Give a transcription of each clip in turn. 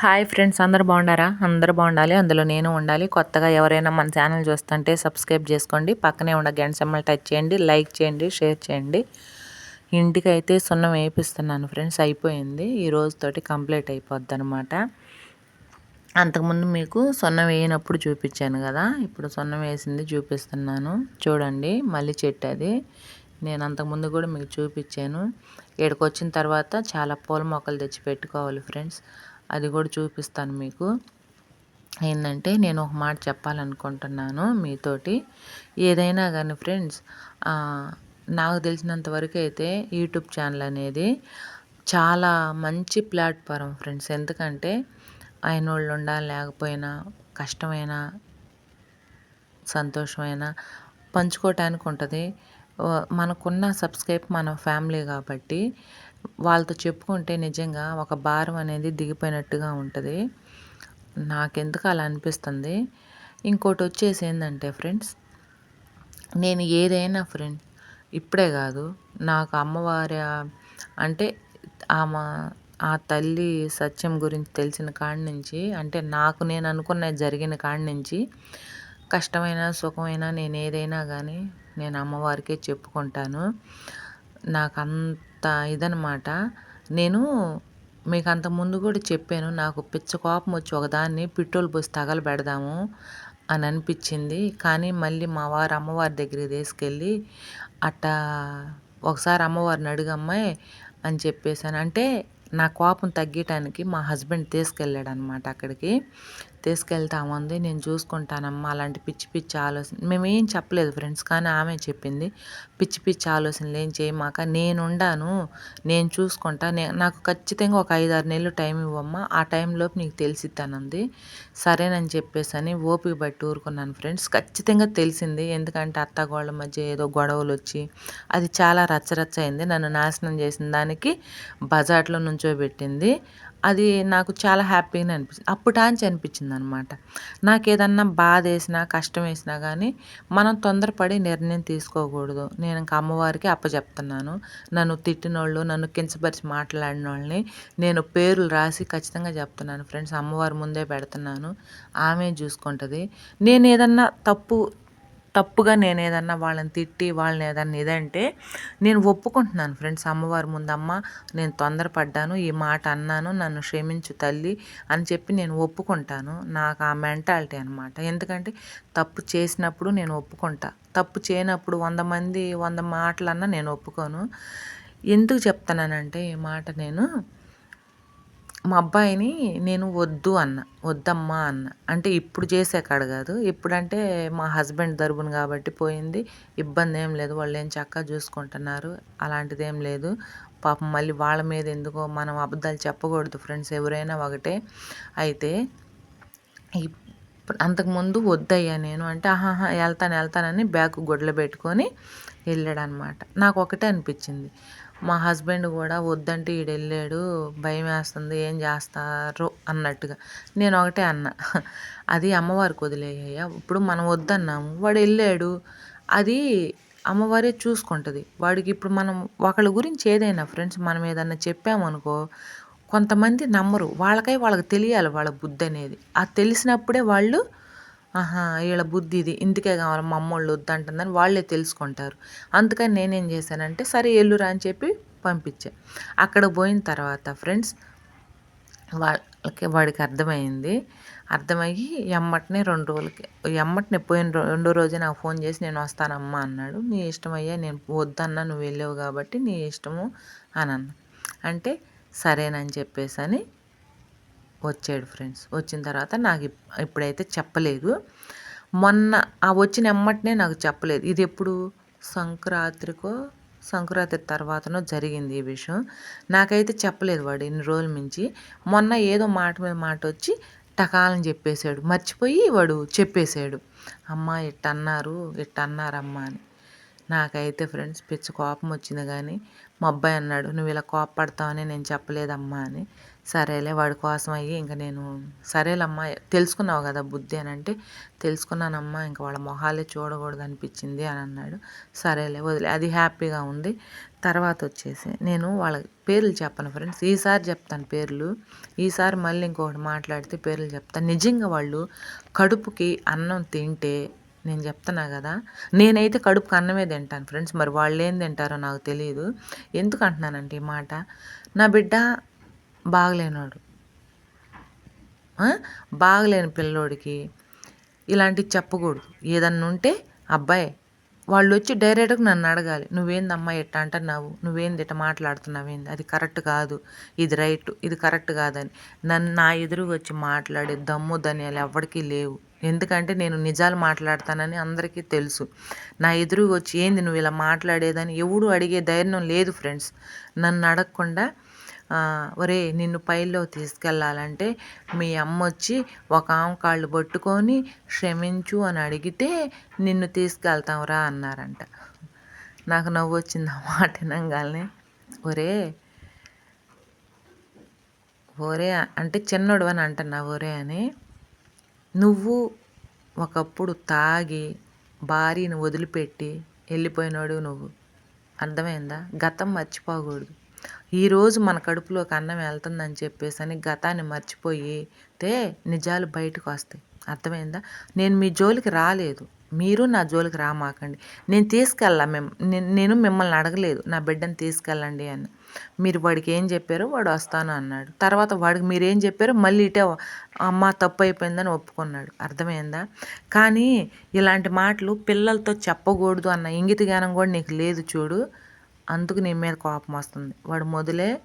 Hi friends అందరు బాగుండారా అందరు బాగుండాలి అందులో నేను ఉండాలి. కొత్తగా ఎవరైనా మన ఛానల్ చూస్తుంటే సబ్స్క్రైబ్ చేసుకోండి. పక్కనే ఉన్న గంట సెమ్మలు టచ్ చేయండి లైక్ చేయండి షేర్ చేయండి. ఇంటికి అయితే సున్నం వేపిస్తున్నాను ఫ్రెండ్స్ అయిపోయింది. ఈ రోజుతోటి కంప్లీట్ అయిపోద్ది అనమాట అంతకుముందు మీకు సున్నం వేయనప్పుడు చూపించాను కదా ఇప్పుడు సున్నం వేసింది చూపిస్తున్నాను. చూడండి మళ్ళీ చెట్టు అది. నేను అంతకుముందు కూడా మీకు చూపించాను. ఇక్కడికి వచ్చిన తర్వాత చాలా పూల మొక్కలు తెచ్చి పెట్టుకోవాలి ఫ్రెండ్స్. అది కూడా చూపిస్తాను మీకు. ఏంటంటే నేను ఒక మాట చెప్పాలనుకుంటున్నాను మీతోటి. ఏదైనా కానీ ఫ్రెండ్స్ నాకు తెలిసినంత వరకు అయితే యూట్యూబ్ ఛానల్ అనేది చాలా మంచి ప్లాట్ఫారం ఫ్రెండ్స్. ఎందుకంటే ఆయన వాళ్ళు ఉండాలి లేకపోయినా కష్టమైన సంతోషమైన పంచుకోవటానికి ఉంటుంది. మనకున్న సబ్స్క్రైబ్ మన ఫ్యామిలీ కాబట్టి వాళ్ళతో చెప్పుకుంటే నిజంగా ఒక భారం అనేది దిగిపోయినట్టుగా ఉంటుంది. నాకెందుకు అలా అనిపిస్తుంది? ఇంకోటి వచ్చేసి ఏంటంటే ఫ్రెండ్స్ నేను ఏదైనా ఫ్రెండ్ ఇప్పుడే కాదు నాకు అమ్మవారి అంటే ఆమె ఆ తల్లి సత్యం గురించి తెలిసిన కాడి నుంచి అంటే నాకు నేను అనుకున్నది జరిగిన కాడి నుంచి కష్టమైన సుఖమైన నేను ఏదైనా కానీ నేను అమ్మవారికే చెప్పుకుంటాను. నాకు అంత ఇదనమాట నేను మీకు అంత ముందు కూడా చెప్పాను నాకు పిచ్చ కోపం వచ్చి ఒకదాన్ని పెట్రోల్ పోసి తగలబెడదాము అని అనిపించింది. కానీ మళ్ళీ మా వారు అమ్మవారి దగ్గరికి తీసుకెళ్ళి అట్టా ఒకసారి అమ్మవారిని అడుగమ్మాయి అని చెప్పేసాను అంటే నా కోపం తగ్గటానికి మా హస్బెండ్ తీసుకెళ్ళాడు అనమాట అక్కడికి. తీసుకెళ్తామంది నేను చూసుకుంటానమ్మా అలాంటి పిచ్చి పిచ్చి ఆలోచన మేమేం చెప్పలేదు ఫ్రెండ్స్ కానీ ఆమె చెప్పింది. పిచ్చి పిచ్చి ఆలోచనలు ఏం చేయమాక నేనుండాను నేను చూసుకుంటా నే నాకు ఖచ్చితంగా ఒక ఐదు ఆరు నెలలు టైం ఇవ్వమ్మా ఆ టైంలోపు నీకు తెలిసిద్దానంది. సరేనని చెప్పేసి అని ఓపిక బట్టి ఊరుకున్నాను ఫ్రెండ్స్. ఖచ్చితంగా తెలిసింది ఎందుకంటే అత్తగోళ్ళ మధ్య ఏదో గొడవలు వచ్చి అది చాలా రచ్చరచ్చ అయింది. నన్ను నాశనం చేసిన దానికి బజార్లో నుంచోబెట్టింది అది నాకు చాలా హ్యాపీగా అనిపించింది అప్పుటాంచి అనిపించింది అనమాట నాకు ఏదన్నా బాధ వేసినా కష్టం వేసినా కానీ మనం తొందరపడి నిర్ణయం తీసుకోకూడదు. నేను ఇంకా అమ్మవారికి అప్పచెప్తున్నాను నన్ను తిట్టినోళ్ళు నన్ను కించపరిచి మాట్లాడిన వాళ్ళని నేను పేర్లు రాసి ఖచ్చితంగా చెప్తున్నాను. ఫ్రెండ్స్ అమ్మవారి ముందే పెడుతున్నాను. ఆమె చూసుకుంటుంది. నేను ఏదన్నా తప్పు తప్పుగా నేను ఏదన్నా వాళ్ళని తిట్టి వాళ్ళని ఏదన్నా ఇదంటే నేను ఒప్పుకుంటున్నాను ఫ్రెండ్స్. అమ్మవారి ముందు అమ్మ నేను తొందరపడ్డాను ఈ మాట అన్నాను నన్ను క్షమించు తల్లి అని చెప్పి నేను ఒప్పుకుంటాను. నాకు ఆ మెంటాలిటీ అనమాట ఎందుకంటే తప్పు చేసినప్పుడు నేను ఒప్పుకుంటా. తప్పు చేయనప్పుడు వంద మంది వంద మాటలన్నా నేను ఒప్పుకోను. ఎందుకు చెప్తున్నానంటే ఈ మాట నేను మా అబ్బాయిని నేను వద్దు అన్న వద్దమ్మా అన్న. అంటే ఇప్పుడు చేసే కాడ కాదు. ఇప్పుడంటే మా హస్బెండ్ తరపున కాబట్టి పోయింది. ఇబ్బంది ఏం లేదు. వాళ్ళు ఏం చక్కగా చూసుకుంటున్నారు. అలాంటిది ఏం లేదు. పాపం మళ్ళీ వాళ్ళ మీద ఎందుకో మనం అబద్ధాలు చెప్పకూడదు ఫ్రెండ్స్. ఎవరైనా ఒకటే. అయితే అంతకుముందు వద్దయ్యా నేను అంటే ఆహాహా వెళ్తాను వెళ్తానని బ్యాగ్ గుడ్లు పెట్టుకొని వెళ్ళాడనమాట. నాకు ఒకటే అనిపించింది. మా హస్బెండ్ కూడా వద్దంటే ఈడు వెళ్ళాడు భయం వేస్తుంది ఏం చేస్తారు అన్నట్టుగా. నేను ఒకటే అన్న అది అమ్మవారికి వదిలేయ్యా ఇప్పుడు మనం వద్దన్నాము వాడు వెళ్ళాడు అది అమ్మవారే చూసుకుంటుంది. వాడికి ఇప్పుడు మనం ఒకళ్ళ గురించి ఏదైనా ఫ్రెండ్స్ మనం ఏదన్నా చెప్పామనుకో కొంతమంది నమ్మరు. వాళ్ళకై వాళ్ళకి తెలియాలి వాళ్ళ బుద్ధి అనేది. ఆ తెలిసినప్పుడే వాళ్ళు ఆహా వీళ్ళ బుద్ధి ఇది. ఇందుకే కావాలి మా అమ్మోళ్ళు వద్దంటుందని వాళ్ళే తెలుసుకుంటారు. అందుకని నేనేం చేశానంటే సరే ఎల్లురా అని చెప్పి పంపించా. అక్కడ పోయిన తర్వాత ఫ్రెండ్స్ వాళ్ళకి వాడికి అర్థమైంది. అర్థమయ్యి ఎమ్మటనే రెండు రోజులకి ఎమ్మటనే పోయిన రెండో రోజే నాకు ఫోన్ చేసి నేను వస్తానమ్మా అన్నాడు. నీ ఇష్టమయ్యా నేను వద్దన్నా నువ్వు వెళ్ళావు కాబట్టి నీ ఇష్టము అని అన్న. అంటే సరేనని చెప్పేసి అని వచ్చాడు ఫ్రెండ్స్. వచ్చిన తర్వాత నాకు ఇప్పుడైతే చెప్పలేదు. మొన్న ఆ వచ్చిన ఎమ్మటనే నాకు చెప్పలేదు. ఇది ఎప్పుడు? సంక్రాంతికో సంక్రాంతి తర్వాతనో జరిగింది ఈ విషయం. నాకైతే చెప్పలేదు వాడు ఇన్ని రోజుల నుంచి మొన్న ఏదో మాట మీద మాట వచ్చి టకాలని చెప్పేశాడు. మర్చిపోయి వాడు చెప్పేశాడు. అమ్మ ఇట్టన్నారు ఇట్టన్నారమ్మా అని. నాకైతే ఫ్రెండ్స్ పిచ్చి కోపం వచ్చింది కానీ మా అబ్బాయి అన్నాడు నువ్వు ఇలా కోపడతావని నేను చెప్పలేదమ్మా అని. సరేలే వాడి కోసం అయ్యి ఇంకా నేను సరేలమ్మా తెలుసుకున్నావు కదా బుద్ధి అని అంటే తెలుసుకున్నానమ్మా ఇంకా వాళ్ళ మొహాలే చూడకూడదు అనిపించింది అని అన్నాడు. సరేలే వదిలే అది హ్యాపీగా ఉంది. తర్వాత వచ్చేసి నేను వాళ్ళ పేర్లు చెప్పను ఫ్రెండ్స్. ఈసారి చెప్తాను పేర్లు. ఈసారి మళ్ళీ ఇంకొకటి మాట్లాడితే పేర్లు చెప్తాను నిజంగా వాళ్ళు కడుపుకి అన్నం తింటే నేను చెప్తున్నా కదా నేనైతే కడుపుకి అన్నమే తింటాను ఫ్రెండ్స్. మరి వాళ్ళు ఏం తింటారో నాకు తెలియదు ఎందుకు అంటున్నానంటే ఈ మాట నా బిడ్డ బాగలేనోడు. బాగలేని పిల్లోడికి ఇలాంటివి చెప్పకూడదు. ఏదన్నా ఉంటే అబ్బాయి వాళ్ళు వచ్చి డైరెక్ట్గా నన్ను అడగాలి. నువ్వేందమ్మా ఎట్ట అంటున్నావు? నువ్వేంది ఇట్ట మాట్లాడుతున్నావేంది అది కరెక్ట్ కాదు. ఇది రైట్. ఇది కరెక్ట్ కాదని. నన్ను నా ఎదురుగా వచ్చి మాట్లాడే దమ్ము ధనియాలు ఎవరికీ లేవు. ఎందుకంటే నేను నిజాలు మాట్లాడతానని అందరికీ తెలుసు. నా ఎదురుగా వచ్చి ఏంది నువ్వు ఇలా మాట్లాడేదని? ఎవడు అడిగే ధైర్యం లేదు ఫ్రెండ్స్. నన్ను అడగకుండా ఒరే నిన్ను పైల్లో తీసుకెళ్ళాలంటే మీ అమ్మ వచ్చి ఒక ఆమె కాళ్ళు పట్టుకొని క్షమించు అని అడిగితే నిన్ను తీసుకెళ్తాంరా అన్నారంట. నాకు నవ్వు వచ్చింది ఆ మాట వినంగానే. ఒరే ఒరే అంటే చిన్నోడు అని అంటున్నా ఒరే అని. నువ్వు ఒకప్పుడు తాగి భార్యను వదిలిపెట్టి వెళ్ళిపోయినాడు నువ్వు. అర్థమైందా? గతం మర్చిపోకూడదు. ఈరోజు మన కడుపులోకి అన్నం వెళ్తుందని చెప్పేసి అని గతాన్ని మర్చిపోయితే నిజాలు బయటకు వస్తాయి. అర్థమైందా? నేను మీ జోలికి రాలేదు. మీరు నా జోలికి రామాకండి. నేను తీసుకెళ్ళా మేము నేను మిమ్మల్ని అడగలేదు. నా బిడ్డని తీసుకెళ్ళండి అని మీరు వాడికి ఏం చెప్పారో వాడు వస్తాను అన్నాడు. తర్వాత వాడికి మీరు ఏం చెప్పారో మళ్ళీ ఇటే అమ్మ తప్పు అయిపోయిందని ఒప్పుకున్నాడు. అర్థమైందా? కానీ ఇలాంటి మాటలు పిల్లలతో చెప్పకూడదు అన్న ఇంగిత జ్ఞానం కూడా నీకు లేదు చూడు. అందుకు నీ మీద కోపం వస్తుంది. వాడు మొదలే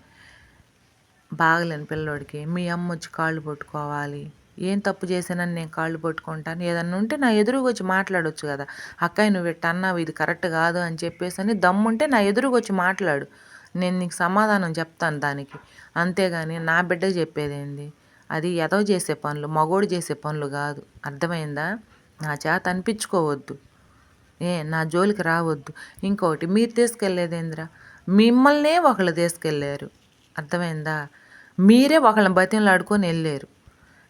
బాగలేని పిల్లోడికి మీ అమ్మ వచ్చి కాళ్ళు పట్టుకోవాలి. ఏం తప్పు చేశానని నేను కాళ్ళు పట్టుకుంటాను? ఏదన్నా ఉంటే నా ఎదురుకు వచ్చి మాట్లాడవచ్చు కదా. అక్కయ్య నువ్వు ఇట్ట అన్నావు ఇది కరెక్ట్ కాదు అని చెప్పేసి అని దమ్ముంటే నా ఎదురుకు వచ్చి మాట్లాడు. నేను నీకు సమాధానం చెప్తాను దానికి. అంతేగాని నా బిడ్డ చెప్పేదేంది అది ఎదో చేసే పనులు మగోడు చేసే పనులు కాదు. అర్థమైందా? నా చేత అనిపించుకోవద్దు. ఏ నా జోలికి రావద్దు. ఇంకోటి మీరు తీసుకెళ్ళేదేంద్రా మిమ్మల్నే ఒకళ్ళు తీసుకెళ్ళారు అర్థమైందా? మీరే ఒకళ్ళని బతిలాడుకొని వెళ్ళారు.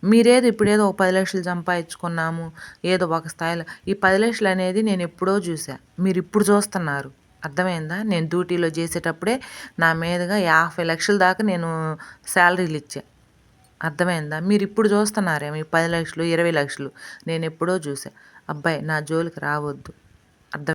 మీరేదో ఇప్పుడేదో ఒక పది లక్షలు సంపాదించుకున్నాము. ఏదో ఒక స్థాయిలో. ఈ పది లక్షలు అనేది నేను ఎప్పుడో చూసా మీరు ఇప్పుడు చూస్తున్నారు. అర్థమైందా? నేను డ్యూటీలో చేసేటప్పుడే నా మీదుగా యాభై లక్షల దాకా నేను శాలరీలు ఇచ్చా. అర్థమైందా? మీరు ఇప్పుడు చూస్తున్నారేమో ఈ పది లక్షలు ఇరవై లక్షలు. నేను ఎప్పుడో చూసా అబ్బాయి నా జోలికి రావద్దు.